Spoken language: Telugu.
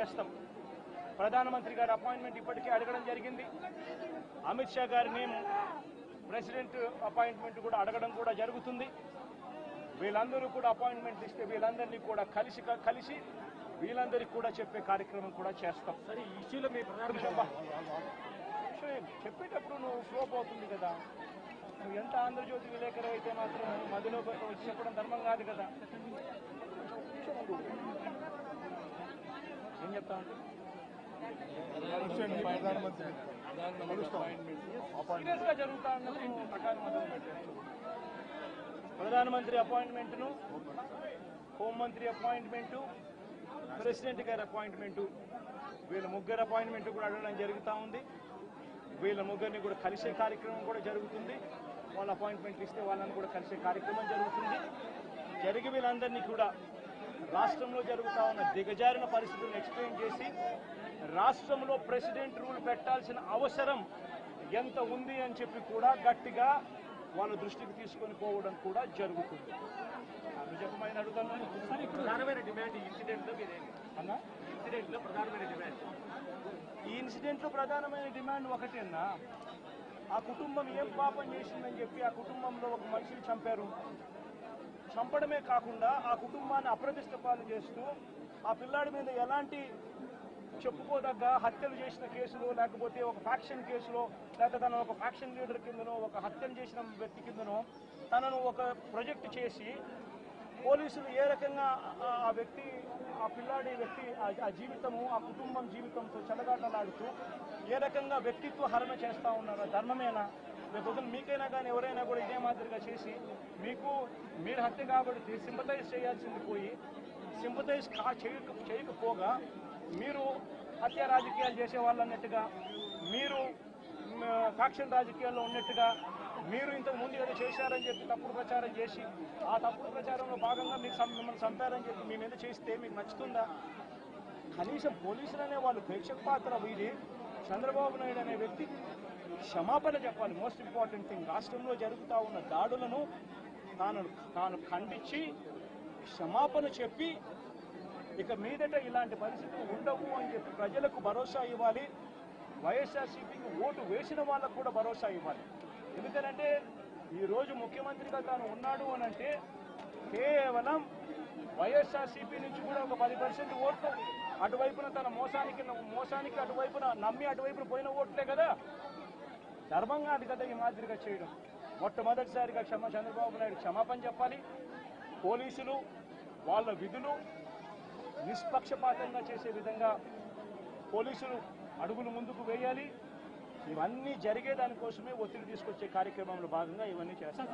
చేస్తాం ప్రధానమంత్రి గారి అపాయింట్మెంట్ ఇప్పటికే అడగడం జరిగింది. అమిత్ షా గారిని ప్రెసిడెంట్ అపాయింట్మెంట్ కూడా అడగడం కూడా జరుగుతుంది. వీళ్ళందరూ కూడా అపాయింట్మెంట్ ఇస్తే వీళ్ళందరినీ కూడా కలిసి కలిసి వీళ్ళందరికీ కూడా చెప్పే కార్యక్రమం కూడా చేస్తాం. సరే ఈ ఇష్యూలో మీ చెప్పేటప్పుడు నువ్వు ఫ్లో పోతుంది కదా. నువ్వు ఎంత ఆంధ్రజ్యోతి విలేకరు అయితే మాత్రం మధ్యలో వచ్చి చెప్పడం ధర్మం కాదు కదా. ఏం ప్రధానమంత్రి కలుస్తాం సీరియస్గా జరుగుతా ప్రకారం ప్రధానమంత్రి అపాయింట్మెంట్ను హోంమంత్రి అపాయింట్మెంటు ప్రెసిడెంట్ గారి అపాయింట్మెంటు. వీళ్ళ ముగ్గురు అపాయింట్మెంట్ కూడా అడగడం జరుగుతూ ఉంది. వీళ్ళ ముగ్గురిని కూడా కలిసే కార్యక్రమం కూడా జరుగుతుంది. వాళ్ళ అపాయింట్మెంట్ ఇస్తే వాళ్ళని కూడా కలిసే కార్యక్రమం జరుగుతుంది. జరిగి వీళ్ళందరినీ కూడా రాష్ట్రంలో జరుగుతా ఉన్న దిగజారిన పరిస్థితులను ఎక్స్ప్లెయిన్ చేసి రాష్ట్రంలో ప్రెసిడెంట్ రూల్ పెట్టాల్సిన అవసరం ఎంత ఉంది అని చెప్పి కూడా గట్టిగా వాళ్ళ దృష్టికి తీసుకొని పోవడం కూడా జరుగుతుంది. చెప్పమని అడుగుతున్నాను ప్రధానమైన డిమాండ్ ఈ ఇన్సిడెంట్లో మీరేంటి అన్నా? ప్రధానమైన డిమాండ్ ఈ ఇన్సిడెంట్లో ప్రధానమైన డిమాండ్ ఒకటేనా ఆ కుటుంబం ఏం పాపం చేసిందని చెప్పి ఆ కుటుంబంలో ఒక మనిషిని చంపారు. చంపడమే కాకుండా ఆ కుటుంబాన్ని అప్రతిష్ట పాలు చేస్తూ ఆ పిల్లాడి మీద ఎలాంటి చెప్పుకోదగ్గ హత్యలు చేసిన కేసులో లేకపోతే ఒక ఫ్యాక్షన్ కేసులో లేకపోతే తన ఒక ఫ్యాక్షన్ లీడర్ కిందనో ఒక హత్యలు చేసిన వ్యక్తి కిందనో తనను ఒక ప్రొజెక్ట్ చేసి పోలీసులు ఏ రకంగా ఆ- వ్యక్తి ఆ పిల్లాడి వ్యక్తి ఆ- జీవితము ఆ కుటుంబం జీవితంతో చెలగాటలాడుతూ ఏ రకంగా వ్యక్తిత్వ హరణ చేస్తూ ఉన్నారా ధర్మమేనా? రేపు మీకైనా కానీ ఎవరైనా కూడా ఇదే మాదిరిగా చేసి మీకు మీరు హత్య కాబట్టి సింపతైజ్ చేయాల్సింది పోయి సింపతైజ్ కా చేయక చేయకపోగా మీరు హత్య రాజకీయాలు చేసే వాళ్ళు అన్నట్టుగా మీరు ఫ్యాక్షన్ రాజకీయాల్లో ఉన్నట్టుగా మీరు ఇంతకు ముందు ఏదో చేశారని చెప్పి తప్పుడు ప్రచారం చేసి ఆ తప్పుడు ప్రచారంలో భాగంగా మీకు మిమ్మల్ని చంపారని చెప్పి మీ మీద చేస్తే మీకు నచ్చుతుందా? కనీసం పోలీసులు అనే వాళ్ళు ప్రేక్షక పాత్ర వీరి. చంద్రబాబు నాయుడు అనే వ్యక్తి క్షమాపణ చెప్పాలి. మోస్ట్ ఇంపార్టెంట్ థింగ్ రాష్ట్రంలో జరుగుతూ ఉన్న దాడులను తాను తాను ఖండించి క్షమాపణ చెప్పి ఇక మీదట ఇలాంటి పరిస్థితులు ఉండవు అని చెప్పి ప్రజలకు భరోసా ఇవ్వాలి. వైఎస్ఆర్సీపీకి ఓటు వేసిన వాళ్ళకు కూడా భరోసా ఇవ్వాలి. ఎందుకనంటే ఈరోజు ముఖ్యమంత్రిగా తాను ఉన్నాడు అని అంటే కేవలం వైఎస్ఆర్సీపీ నుంచి కూడా ఒక పది పర్సెంట్ ఓట్లు అటువైపున తన మోసానికి మోసానికి అటువైపున నమ్మి అటువైపున పోయిన ఓట్లే కదా. ధర్మంగా అది కదా ఈ మాదిరిగా చేయడం. మొట్టమొదటిసారిగా క్షమ చంద్రబాబు నాయుడు క్షమాపణ చెప్పాలి. పోలీసులు వాళ్ళ విధులు నిష్పక్షపాతంగా చేసే విధంగా పోలీసులు అడుగులు ముందుకు వేయాలి ఇవన్నీ జరిగే దానికోసమే ఒత్తిడి తీసుకొచ్చే కార్యక్రమంలో భాగంగా ఇవన్నీ చేస్తాం